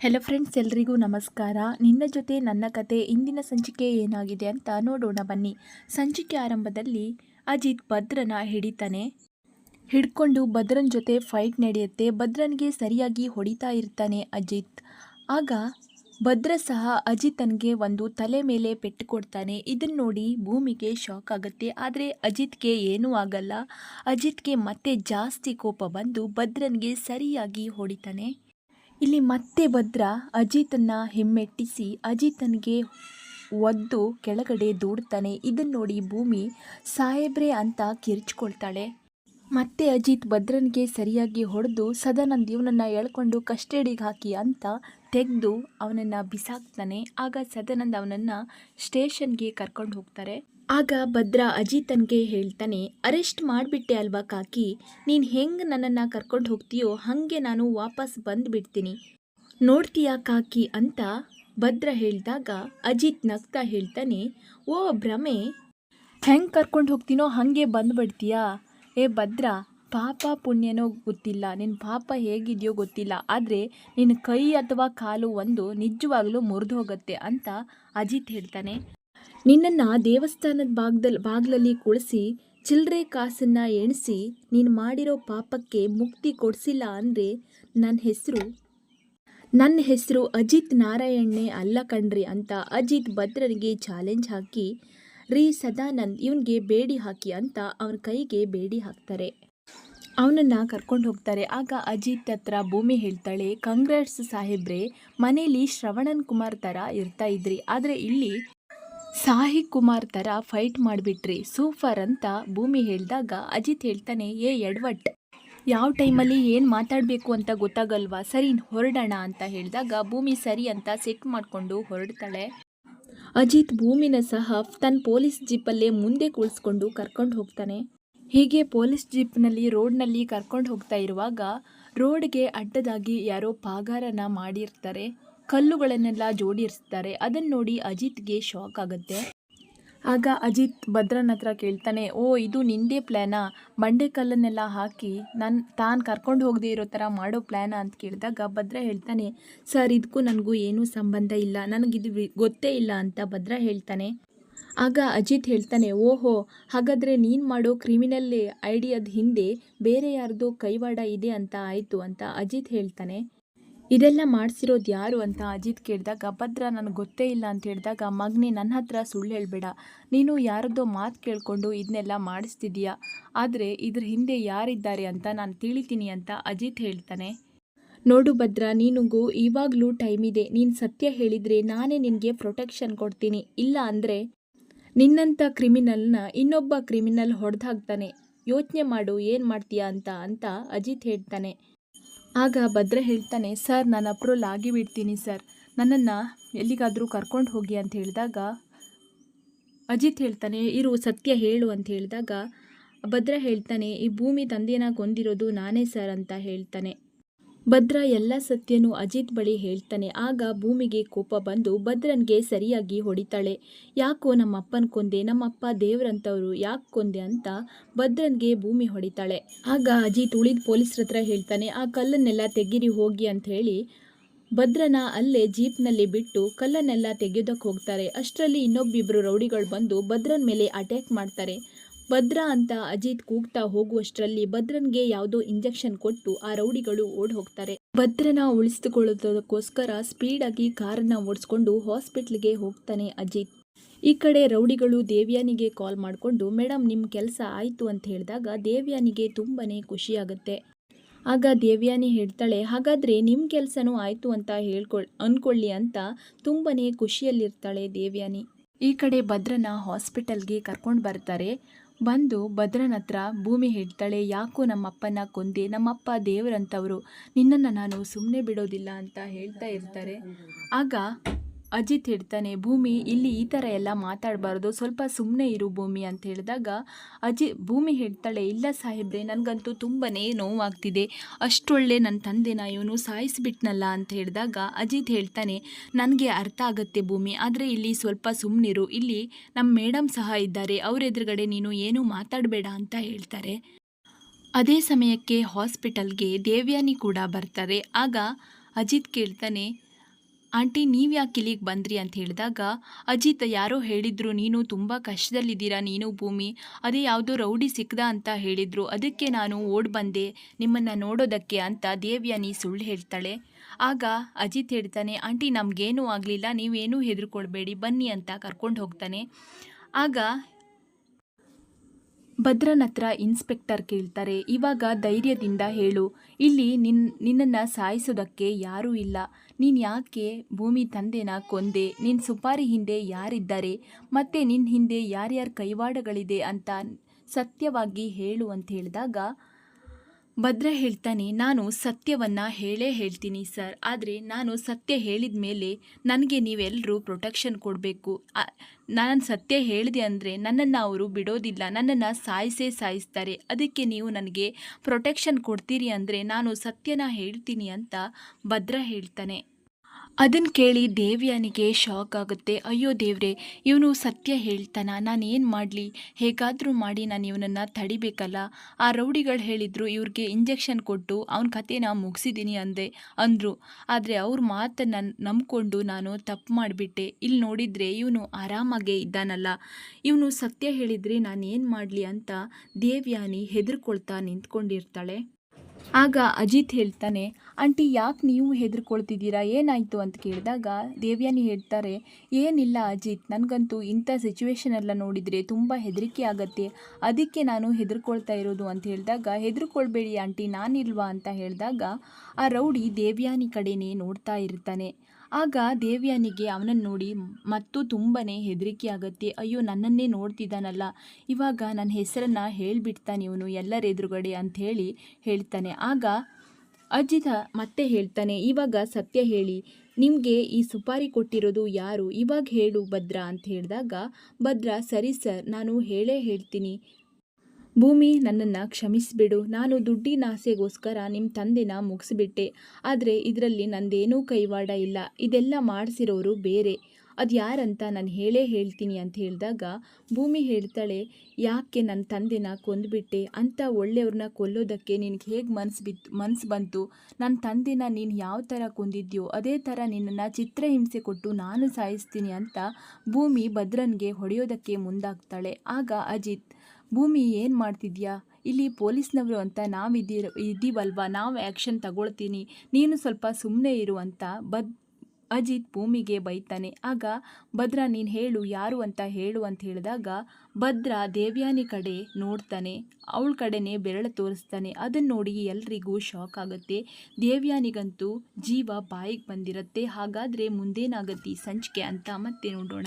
Hello friends ಎಲ್ರಿಗೂ ನಮಸ್ಕಾರ. ನಿನ್ನ ಜೊತೆ ನನ್ನ ಕತೆ ಇಂದಿನ ಸಂಚಿಕೆ ಏನಾಗಿದೆ ಅಂತ ನೋಡೋಣ ಬನ್ನಿ. ಸಂಚಿಕೆ ಆರಂಭದಲ್ಲಿ ಅಜಿತ್ ಭದ್ರನ ಹಿಡಿತಾನೆ. ಹಿಡ್ಕೊಂಡು ಭದ್ರನ ಜೊತೆ ಫೈಟ್ ನಡೆಯುತ್ತೆ. ಭದ್ರನಿಗೆ ಸರಿಯಾಗಿ ಹೊಡಿತಾ ಇರ್ತಾನೆ ಅಜಿತ್. ಆಗ ಭದ್ರ ಸಹ ಅಜಿತನ್ಗೆ ಒಂದು ತಲೆ ಮೇಲೆ ಪೆಟ್ಟು ಕೊಡ್ತಾನೆ. ಇದನ್ನ ನೋಡಿ ಭೂಮಿಗೆ ಶಾಕ್ ಆಗುತ್ತೆ. ಆದರೆ ಅಜಿತ್ಗೆ ಏನೂ ಆಗಲ್ಲ. ಅಜಿತ್ಗೆ ಮತ್ತೆ ಜಾಸ್ತಿ ಕೋಪ ಬಂದು ಭದ್ರನಿಗೆ ಸರಿಯಾಗಿ ಹೊಡಿತಾನೆ. ಇಲ್ಲಿ ಮತ್ತೆ ಭದ್ರ ಅಜಿತನ್ನ ಹಿಮ್ಮೆಟ್ಟಿಸಿ ಅಜಿತನಿಗೆ ಒದ್ದು ಕೆಳಗಡೆ ದೂಡ್ತಾನೆ. ಇದನ್ನು ನೋಡಿ ಭೂಮಿ ಸಾಹೇಬ್ರೆ ಅಂತ ಕಿರ್ಚ್ಕೊಳ್ತಾಳೆ. ಮತ್ತೆ ಅಜಿತ್ ಭದ್ರನಿಗೆ ಸರಿಯಾಗಿ ಹೊಡೆದು ಸದಾನಂದ್ ಇವನನ್ನು ಎಳ್ಕೊಂಡು ಕಸ್ಟಡಿಗೆ ಹಾಕಿ ಅಂತ ತೆಗೆದು ಅವನನ್ನು ಬಿಸಾಕ್ತಾನೆ. ಆಗ ಸದಾನಂದ್ ಅವನನ್ನು ಸ್ಟೇಷನ್ಗೆ ಕರ್ಕೊಂಡು ಹೋಗ್ತಾರೆ. ಆಗ ಭದ್ರ ಅಜಿತನ್ಗೆ ಹೇಳ್ತಾನೆ, ಅರೆಸ್ಟ್ ಮಾಡಿಬಿಟ್ಟೆ ಅಲ್ವಾ ಕಾಕಿ? ನೀನು ಹೆಂಗೆ ನನ್ನನ್ನು ಕರ್ಕೊಂಡು ಹೋಗ್ತೀಯೋ ಹಾಗೆ ನಾನು ವಾಪಸ್ ಬಂದುಬಿಡ್ತೀನಿ. ನೋಡ್ತೀಯಾ ಕಾಕಿ? ಅಂತ ಭದ್ರ ಹೇಳಿದಾಗ ಅಜಿತ್ ನಗ್ತಾ ಹೇಳ್ತಾನೆ, ಓ ಭ್ರಮೆ! ಹೆಂಗೆ ಕರ್ಕೊಂಡು ಹೋಗ್ತೀನೋ ಹಾಗೆ ಬಂದುಬಿಡ್ತೀಯಾ? ಏ ಭದ್ರ, ಪಾಪ ಪುಣ್ಯನೋ ಗೊತ್ತಿಲ್ಲ. ನಿನ್ನ ಪಾಪ ಹೇಗಿದೆಯೋ ಗೊತ್ತಿಲ್ಲ. ಆದರೆ ನಿನ್ನ ಕೈ ಅಥವಾ ಕಾಲು ಒಂದು ನಿಜವಾಗ್ಲೂ ಮುರಿದು ಹೋಗುತ್ತೆ ಅಂತ ಅಜಿತ್ ಹೇಳ್ತಾನೆ. ನಿನ್ನನ್ನು ದೇವಸ್ಥಾನದ ಭಾಗದಲ್ಲಿ ಬಾಗ್ಲಲ್ಲಿ ಕುಳಿಸಿ ಚಿಲ್ಲರೆ ಕಾಸನ್ನು ಎಣಿಸಿ, ನೀನು ಮಾಡಿರೋ ಪಾಪಕ್ಕೆ ಮುಕ್ತಿ ಕೊಡಿಸಿಲ್ಲ ಅಂದರೆ ನನ್ನ ಹೆಸರು ನನ್ನ ಹೆಸರು ಅಜಿತ್ ನಾರಾಯಣ್ಣೆ ಅಲ್ಲ ಕಣ್ರಿ ಅಂತ ಅಜಿತ್ ಭದ್ರನಿಗೆ ಚಾಲೆಂಜ್ ಹಾಕಿ, ರೀ ಸದಾನಂದ್ ಇವನಿಗೆ ಬೇಡಿ ಹಾಕಿ ಅಂತ ಅವನ ಕೈಗೆ ಬೇಡಿ ಹಾಕ್ತಾರೆ. ಅವನನ್ನು ಕರ್ಕೊಂಡು ಹೋಗ್ತಾರೆ. ಆಗ ಅಜಿತ್ ಹತ್ರ ಭೂಮಿ ಹೇಳ್ತಾಳೆ, ಕಂಗ್ರಾಟ್ಸ್ ಸಾಹೇಬ್ರೆ, ಮನೇಲಿ ಶ್ರವಣನ್ ಕುಮಾರ್ ಥರ ಇರ್ತಾ ಇದ್ರಿ. ಆದರೆ ಇಲ್ಲಿ ಸಾಹಿ ಕುಮಾರ್ ಥರ ಫೈಟ್ ಮಾಡಿಬಿಟ್ರಿ ಸೂಪರ್ ಅಂತ ಭೂಮಿ ಹೇಳಿದಾಗ ಅಜಿತ್ ಹೇಳ್ತಾನೆ, ಏ ಎಡ್ವಟ್ ಯಾವ ಟೈಮಲ್ಲಿ ಏನು ಮಾತಾಡಬೇಕು ಅಂತ ಗೊತ್ತಾಗಲ್ವಾ? ಸರಿ ಹೊರಡೋಣ ಅಂತ ಹೇಳಿದಾಗ ಭೂಮಿ ಸರಿ ಅಂತ ಸೆಟ್ ಮಾಡಿಕೊಂಡು ಹೊರಡ್ತಾಳೆ. ಅಜಿತ್ ಭೂಮಿನ ಸಹ ತನ್ನ ಪೊಲೀಸ್ ಜೀಪಲ್ಲೇ ಮುಂದೆ ಕುಳಿಸ್ಕೊಂಡು ಕರ್ಕೊಂಡು ಹೋಗ್ತಾನೆ. ಹೀಗೆ ಪೊಲೀಸ್ ಜೀಪ್ನಲ್ಲಿ, ರೋಡ್ನಲ್ಲಿ ಕರ್ಕೊಂಡು ಹೋಗ್ತಾ ಇರುವಾಗ ರೋಡ್ಗೆ ಅಡ್ಡದಾಗಿ ಯಾರೋ ಪಾಗಾರನ ಮಾಡಿರ್ತಾರೆ. ಕಲ್ಲುಗಳನ್ನೆಲ್ಲ ಜೋಡಿಸ್ತಾರೆ ಅದನ್ನು ನೋಡಿ ಅಜಿತ್ಗೆ ಶಾಕ್ ಆಗುತ್ತೆ. ಆಗ ಅಜಿತ್ ಭದ್ರನ ಹತ್ರ ಕೇಳ್ತಾನೆ, ಓ, ಇದು ನಿಂದೇ ಪ್ಲ್ಯಾನಾ ಬಂಡೆ ಕಲ್ಲನ್ನೆಲ್ಲ ಹಾಕಿ ನನ್ನ ತಾನು ಕರ್ಕೊಂಡು ಹೋಗದೇ ಇರೋ ಥರ ಮಾಡೋ ಪ್ಲ್ಯಾನಾ ಅಂತ ಕೇಳಿದಾಗ ಭದ್ರ ಹೇಳ್ತಾನೆ, ಸರ್ ಇದಕ್ಕೂ ನನಗೂ ಏನೂ ಸಂಬಂಧ ಇಲ್ಲ. ನನಗಿದು ಗೊತ್ತೇ ಇಲ್ಲ ಅಂತ ಭದ್ರ ಹೇಳ್ತಾನೆ. ಆಗ ಅಜಿತ್ ಹೇಳ್ತಾನೆ, ಓಹೋ, ಹಾಗಾದರೆ ನೀನು ಮಾಡೋ ಕ್ರಿಮಿನಲ್ ಐಡಿಯಾದ ಹಿಂದೆ ಬೇರೆ ಯಾರ್ದೋ ಕೈವಾಡ ಇದೆ ಅಂತ ಆಯಿತು ಅಂತ ಅಜಿತ್ ಹೇಳ್ತಾನೆ. ಇದೆಲ್ಲ ಮಾಡಿಸಿರೋದು ಯಾರು ಅಂತ ಅಜಿತ್ ಕೇಳಿದಾಗ, ಭದ್ರ ನನಗೆ ಗೊತ್ತೇ ಇಲ್ಲ ಅಂತ ಹೇಳಿದಾಗ, ಮಗ್ನಿ ನನ್ನ ಹತ್ರ ಸುಳ್ಳು ಹೇಳಬೇಡ. ನೀನು ಯಾರದ್ದೋ ಮಾತು ಕೇಳಿಕೊಂಡು ಇದನ್ನೆಲ್ಲ ಮಾಡಿಸ್ತಿದ್ದೀಯಾ? ಆದರೆ ಇದ್ರ ಹಿಂದೆ ಯಾರಿದ್ದಾರೆ ಅಂತ ನಾನು ತಿಳಿತೀನಿ ಅಂತ ಅಜಿತ್ ಹೇಳ್ತಾನೆ. ನೋಡು ಭದ್ರ, ನೀನುಗೂ ಇವಾಗಲೂ ಟೈಮ್ ಇದೆ. ನೀನು ಸತ್ಯ ಹೇಳಿದರೆ ನಾನೇ ನಿನಗೆ ಪ್ರೊಟೆಕ್ಷನ್ ಕೊಡ್ತೀನಿ. ಇಲ್ಲ ಅಂದರೆ ನಿನ್ನಂಥ ಕ್ರಿಮಿನಲ್ನ ಇನ್ನೊಬ್ಬ ಕ್ರಿಮಿನಲ್ ಹೊಡೆದಾಗ್ತಾನೆ. ಯೋಚನೆ ಮಾಡು ಏನು ಮಾಡ್ತೀಯಾ ಅಂತ ಅಂತ ಅಜಿತ್ ಹೇಳ್ತಾನೆ. ಆಗ ಭದ್ರ ಹೇಳ್ತಾನೆ, ಸರ್, ನಾನು ಅಪ್ರೂವಲ್ ಆಗಿಬಿಡ್ತೀನಿ, ಸರ್. ನನ್ನನ್ನು ಎಲ್ಲಿಗಾದರೂ ಕರ್ಕೊಂಡು ಹೋಗಿ ಅಂತ ಹೇಳಿದಾಗ ಅಜಿತ್ ಹೇಳ್ತಾನೆ, ಇರು, ಸತ್ಯ ಹೇಳು ಅಂತ ಹೇಳಿದಾಗ ಭದ್ರ ಹೇಳ್ತಾನೆ, ಈ ಭೂಮಿ ತಂದೆನ ಕೊಂದಿರೋದು ನಾನೇ, ಸರ್ ಅಂತ ಹೇಳ್ತಾನೆ. ಭದ್ರ ಎಲ್ಲ ಸತ್ಯನೂ ಅಜಿತ್ ಬಳಿ ಹೇಳ್ತಾನೆ. ಆಗ ಭೂಮಿಗೆ ಕೋಪ ಬಂದು ಭದ್ರನ್ಗೆ ಸರಿಯಾಗಿ ಹೊಡಿತಾಳೆ. ಯಾಕೋ ನಮ್ಮಪ್ಪನ ಕೊಂದೆ, ನಮ್ಮಪ್ಪ ದೇವರಂತವರು ಯಾಕೆ ಕೊಂದೆ ಅಂತ ಭದ್ರನ್ಗೆ ಭೂಮಿ ಹೊಡಿತಾಳೆ. ಆಗ ಅಜಿತ್ ಉಳಿದ ಪೊಲೀಸ್ರ ಹತ್ರ ಹೇಳ್ತಾನೆ, ಆ ಕಲ್ಲನ್ನೆಲ್ಲ ತೆಗಿರಿ, ಹೋಗಿ ಅಂತ ಹೇಳಿ ಭದ್ರನ ಅಲ್ಲೇ ಜೀಪ್ನಲ್ಲಿ ಬಿಟ್ಟು ಕಲ್ಲನ್ನೆಲ್ಲ ತೆಗೆಯೋದಕ್ಕೆ ಹೋಗ್ತಾರೆ. ಅಷ್ಟರಲ್ಲಿ ಇನ್ನೊಬ್ಬಿಬ್ಬರು ರೌಡಿಗಳು ಬಂದು ಭದ್ರನ ಮೇಲೆ ಅಟ್ಯಾಕ್ ಮಾಡ್ತಾರೆ. ಭದ್ರ ಅಂತ ಅಜಿತ್ ಕೂಗ್ತಾ ಹೋಗುವಷ್ಟರಲ್ಲಿ ಭದ್ರನ್ಗೆ ಯಾವುದೋ ಇಂಜೆಕ್ಷನ್ ಕೊಟ್ಟು ಆ ರೌಡಿಗಳು ಓಡ್ ಹೋಗ್ತಾರೆ ಭದ್ರನ ಉಳಿಸಿಕೊಳ್ಳೋದಕ್ಕೋಸ್ಕರ ಸ್ಪೀಡಾಗಿ ಕಾರನ್ನ ಓಡಿಸ್ಕೊಂಡು ಹಾಸ್ಪಿಟ್ಲ್ಗೆ ಹೋಗ್ತಾನೆ ಅಜಿತ್. ಈ ಕಡೆ ರೌಡಿಗಳು ದೇವ್ಯಾನಿಗೆ ಕಾಲ್ ಮಾಡಿಕೊಂಡು ಮೇಡಮ್ ನಿಮ್ಮ ಕೆಲಸ ಆಯಿತು ಅಂತ ಹೇಳಿದಾಗ ದೇವ್ಯಾನಿಗೆ ತುಂಬನೇ ಖುಷಿಯಾಗುತ್ತೆ. ಆಗ ದೇವ್ಯಾನಿ ಹೇಳ್ತಾಳೆ, ಹಾಗಾದರೆ ನಿಮ್ಮ ಕೆಲಸನೂ ಆಯಿತು ಅಂತ ಹೇಳ್ಕೊಳ್ ಅಂದ್ಕೊಳ್ಳಿ ಅಂತ ತುಂಬನೇ ಖುಷಿಯಲ್ಲಿರ್ತಾಳೆ ದೇವ್ಯಾನಿ. ಈ ಕಡೆ ಭದ್ರನ ಹಾಸ್ಪಿಟಲ್ಗೆ ಕರ್ಕೊಂಡು ಬರ್ತಾರೆ. ಬಂದು ಭದ್ರನ ಹತ್ರ ಭೂಮಿ ಹೇಳ್ತಾಳೆ, ಯಾಕೋ ನಮ್ಮಪ್ಪನ ಕೊಂದೆ, ನಮ್ಮಪ್ಪ ದೇವರಂತವರು. ನಿನ್ನನ್ನು ನಾನು ಸುಮ್ಮನೆ ಬಿಡೋದಿಲ್ಲ ಅಂತ ಹೇಳ್ತಾ ಇರ್ತಾರೆ. ಆಗ ಅಜಿತ್ ಹೇಳ್ತಾನೆ, ಭೂಮಿ, ಇಲ್ಲಿ ಈ ಥರ ಎಲ್ಲ ಮಾತಾಡಬಾರ್ದು, ಸ್ವಲ್ಪ ಸುಮ್ಮನೆ ಇರು ಭೂಮಿ ಅಂತ ಹೇಳಿದಾಗ, ಅಜಿ, ಭೂಮಿ ಹೇಳ್ತಾಳೆ, ಇಲ್ಲ ಸಾಹೇಬ್ರೆ, ನನಗಂತೂ ತುಂಬಾ ನೋವಾಗ್ತಿದೆ, ಅಷ್ಟೊಳ್ಳೆ ನನ್ನ ತಂದೆನ ಇವನು ಸಾಯಿಸಿಬಿಟ್ನಲ್ಲ ಅಂತ ಹೇಳಿದಾಗ, ಅಜಿತ್ ಹೇಳ್ತಾನೆ, ನನಗೆ ಅರ್ಥ ಆಗುತ್ತೆ ಭೂಮಿ, ಆದರೆ ಇಲ್ಲಿ ಸ್ವಲ್ಪ ಸುಮ್ಮನಿರು ಇಲ್ಲಿ ನಮ್ಮ ಮೇಡಮ್ ಸಹ ಇದ್ದಾರೆ, ಅವ್ರ ಎದುರುಗಡೆ ನೀನು ಏನೂ ಮಾತಾಡಬೇಡ ಅಂತ ಹೇಳ್ತಾರೆ. ಅದೇ ಸಮಯಕ್ಕೆ ಹಾಸ್ಪಿಟಲ್ಗೆ ದೇವ್ಯಾನಿ ಕೂಡ ಬರ್ತಾರೆ, ಆಗ ಅಜಿತ್ ಕೇಳ್ತಾನೆ ಆಂಟಿ ನೀವು ಯಾಕೆ ಇಲ್ಲಿಗೆ ಬಂದ್ರಿ? ಅಂತ ಹೇಳಿದಾಗ, ಅಜಿತ್, ಯಾರೋ ಹೇಳಿದ್ರು, ನೀನು ತುಂಬ ಕಷ್ಟದಲ್ಲಿದ್ದೀರಾ, ನೀನು ಭೂಮಿ? ಅದೇ ಯಾವುದೋ ರೌಡಿ ಸಿಕ್ಕದ ಅಂತ ಹೇಳಿದ್ರು. ಅದಕ್ಕೆ ನಾನು ಓಡ್ ಬಂದೆ, ನಿಮ್ಮನ್ನು ನೋಡೋದಕ್ಕೆ ಅಂತ ದೇವ್ಯಾನಿ ಸುಳ್ಳು ಹೇಳ್ತಾಳೆ. ಆಗ ಅಜಿತ್ ಹೇಳ್ತಾನೆ, ಆಂಟಿ, ನಮಗೇನೂ ಆಗಲಿಲ್ಲ, ನೀವೇನೂ ಹೆದರ್ಕೊಳ್ಬೇಡಿ, ಬನ್ನಿ ಅಂತ ಕರ್ಕೊಂಡು ಹೋಗ್ತಾನೆ. ಆಗ ಭದ್ರನ ಹತ್ರ ಇನ್ಸ್ಪೆಕ್ಟರ್ ಕೇಳ್ತಾರೆ, ಇವಾಗ ಧೈರ್ಯದಿಂದ ಹೇಳು, ಇಲ್ಲಿ ನಿನ್ನ ನಿನ್ನನ್ನು ಸಾಯಿಸೋದಕ್ಕೆ ಯಾರೂ ಇಲ್ಲ. ನೀನು ಯಾಕೆ ಭೂಮಿ ತಂದೆನ ಕೊಂದೆ? ನಿನ್ನ ಸುಪಾರಿ ಹಿಂದೆ ಯಾರಿದ್ದಾರೆ? ಮತ್ತು ನಿನ್ನ ಹಿಂದೆ ಯಾರ್ಯಾರ ಕೈವಾಡಗಳಿದೆ ಅಂತ ಸತ್ಯವಾಗಿ ಹೇಳು ಅಂತ ಹೇಳಿದಾಗ ಭದ್ರ ಹೇಳ್ತಾನೆ, ನಾನು ಸತ್ಯವನ್ನು ಹೇಳೇ ಹೇಳ್ತೀನಿ ಸರ್. ಆದರೆ ನಾನು ಸತ್ಯ ಹೇಳಿದ ಮೇಲೆ ನನಗೆ ನೀವೆಲ್ಲರೂ ಪ್ರೊಟೆಕ್ಷನ್ ಕೊಡಬೇಕು. ನಾನು ಸತ್ಯ ಹೇಳಿದೆ ಅಂದರೆ ನನ್ನನ್ನು ಅವರು ಬಿಡೋದಿಲ್ಲ. ನನ್ನನ್ನು ಸಾಯಿಸೇ ಸಾಯಿಸ್ತಾರೆ. ಅದಕ್ಕೆ ನೀವು ನನಗೆ ಪ್ರೊಟೆಕ್ಷನ್ ಕೊಡ್ತೀರಿ ಅಂದರೆ ನಾನು ಸತ್ಯನ ಹೇಳ್ತೀನಿ ಅಂತ ಭದ್ರ ಹೇಳ್ತಾನೆ. ಅದನ್ನು ಕೇಳಿ ದೇವ್ಯಾನಿಗೆ ಶಾಕ್ ಆಗುತ್ತೆ. ಅಯ್ಯೋ ದೇವ್ರೆ, ಇವನು ಸತ್ಯ ಹೇಳ್ತಾನ? ನಾನು ಏನು ಮಾಡಲಿ? ಹೇಗಾದರೂ ಮಾಡಿ ನಾನು ಇವನನ್ನು ತಡಿಬೇಕಲ್ಲ? ಆ ರೌಡಿಗಳು ಹೇಳಿದರು, ಇವ್ರಿಗೆ ಇಂಜೆಕ್ಷನ್ ಕೊಟ್ಟು ಅವನ ಕಥೆನ ಮುಗಿಸಿದ್ದೀನಿ ಅಂದೆ, ಅಂದರು. ಆದರೆ ಅವ್ರ ಮಾತನ್ನು ನಂಬಿಕೊಂಡು ನಾನು ತಪ್ಪು ಮಾಡಿಬಿಟ್ಟೆ. ಇಲ್ಲಿ ನೋಡಿದರೆ ಇವನು ಆರಾಮಾಗೇ ಇದ್ದಾನಲ್ಲ. ಇವನು ಸತ್ಯ ಹೇಳಿದರೆ ನಾನು ಏನು ಮಾಡಲಿ ಅಂತ ದೇವ್ಯಾನಿ ಹೆದರ್ಕೊಳ್ತಾ ನಿಂತ್ಕೊಂಡಿರ್ತಾಳೆ. ಆಗ ಅಜಿತ್ ಹೇಳ್ತಾನೆ, ಆಂಟಿ, ಯಾಕೆ ನೀವು ಹೆದರ್ಕೊಳ್ತಿದ್ದೀರಾ? ಏನಾಯಿತು? ಅಂತ ಕೇಳಿದಾಗ, ದೇವ್ಯಾನಿ ಹೇಳ್ತಾರೆ, ಏನಿಲ್ಲ ಅಜಿತ್, ನನಗಂತೂ ಇಂಥ ಸಿಚುವೇಶನೆಲ್ಲ ನೋಡಿದರೆ ತುಂಬ ಹೆದರಿಕೆ ಆಗತ್ತೆ. ಅದಕ್ಕೆ ನಾನು ಹೆದರ್ಕೊಳ್ತಾ ಇರೋದು ಅಂತ ಹೇಳಿದಾಗ, ಹೆದರ್ಕೊಳ್ಬೇಡಿ ಆಂಟಿ, ನಾನಿಲ್ವಾ? ಅಂತ ಹೇಳಿದಾಗ, ಆ ರೌಡಿ ದೇವ್ಯಾನಿ ಕಡೆನೇ ನೋಡ್ತಾ ಇರ್ತಾನೆ. ಆಗ ದೇವ್ಯಾನಿಗೆ ಅವನನ್ನು ನೋಡಿ, ಮತ್ತು ತುಂಬಾ ಹೆದರಿಕೆ ಆಗುತ್ತೆ. ಅಯ್ಯೋ, ನನ್ನನ್ನೇ ನೋಡ್ತಿದ್ದಾನಲ್ಲ. ಇವಾಗ ನನ್ನ ಹೆಸರನ್ನು ಹೇಳಿಬಿಡ್ತಾನೆ ಇವನು ಎಲ್ಲರ ಎದುರುಗಡೆ ಅಂಥೇಳಿ ಹೇಳ್ತಾನೆ. ಆಗ ಅಜಿತ ಮತ್ತೆ ಹೇಳ್ತಾನೆ, ಇವಾಗ ಸತ್ಯ ಹೇಳಿ. ನಿಮಗೆ ಈ ಸುಪಾರಿ ಕೊಟ್ಟಿರೋದು ಯಾರು? ಇವಾಗ ಹೇಳು ಭದ್ರ ಅಂತ ಹೇಳಿದಾಗ, ಭದ್ರ, ಸರಿ ಸರ್, ನಾನು ಹೇಳೇ ಹೇಳ್ತೀನಿ. ಭೂಮಿ ನನ್ನನ್ನು ಕ್ಷಮಿಸಿಬಿಡು. ನಾನು ದುಡ್ಡಿನ ಆಸೆಗೋಸ್ಕರ ನಿಮ್ಮ ತಂದೆನ ಮುಗಿಸ್ಬಿಟ್ಟೆ. ಆದರೆ ಇದರಲ್ಲಿ ನಂದೇನೂ ಕೈವಾಡ ಇಲ್ಲ. ಇದೆಲ್ಲ ಮಾಡಿಸಿರೋರು ಬೇರೆ. ಅದು ಯಾರಂತ ನಾನು ಹೇಳೇ ಹೇಳ್ತೀನಿ ಅಂತ ಹೇಳಿದಾಗ, ಭೂಮಿ ಹೇಳ್ತಾಳೆ, ಯಾಕೆ ನನ್ನ ತಂದೆನ ಕೊಂದುಬಿಟ್ಟೆ? ಅಂಥ ಒಳ್ಳೆಯವ್ರನ್ನ ಕೊಲ್ಲೋದಕ್ಕೆ ನಿನಗೆ ಹೇಗೆ ಮನಸ್ಸು ಬಿತ್ತು ಮನಸ್ಸು ಬಂತು? ನನ್ನ ತಂದೆನ ನೀನು ಯಾವ ಥರ ಕೊಂದಿದ್ಯೋ, ಅದೇ ಥರ ನಿನ್ನನ್ನು ಚಿತ್ರಹಿಂಸೆ ಕೊಟ್ಟು ನಾನು ಸಾಯಿಸ್ತೀನಿ ಅಂತ ಭೂಮಿ ಭದ್ರನ್ಗೆ ಹೊಡೆಯೋದಕ್ಕೆ ಮುಂದಾಗ್ತಾಳೆ. ಆಗ ಅಜಿತ್ ಭೂಮಿ ಏನು ಮಾಡ್ತಿದ್ಯಾ? ಇಲ್ಲಿ ಪೊಲೀಸ್ನವರು ಅಂತ ನಾವಿದ್ದೀರ, ಇದ್ದೀವಲ್ವಾ? ನಾವು ಆ್ಯಕ್ಷನ್ ತಗೊಳ್ತೀನಿ. ನೀನು ಸ್ವಲ್ಪ ಸುಮ್ಮನೆ ಇರುವಂತ ಬದ್, ಅಜಿತ್ ಭೂಮಿಗೆ ಬೈತಾನೆ. ಆಗ ಭದ್ರ, ನೀನು ಹೇಳು, ಯಾರು ಅಂತ ಹೇಳು ಅಂತ ಹೇಳಿದಾಗ ಭದ್ರ ದೇವ್ಯಾನಿ ಕಡೆ ನೋಡ್ತಾನೆ. ಅವಳ ಕಡೆನೇ ಬೆರಳು ತೋರಿಸ್ತಾನೆ. ಅದನ್ನು ನೋಡಿ ಎಲ್ರಿಗೂ ಶಾಕ್ ಆಗುತ್ತೆ. ದೇವ್ಯಾನಿಗಂತೂ ಜೀವ ಬಾಯಿಗೆ ಬಂದಿರುತ್ತೆ. ಹಾಗಾದರೆ ಮುಂದೇನಾಗತ್ತೆ ಸಂಚಿಕೆ ಅಂತ ಮತ್ತೆ ನೋಡೋಣ.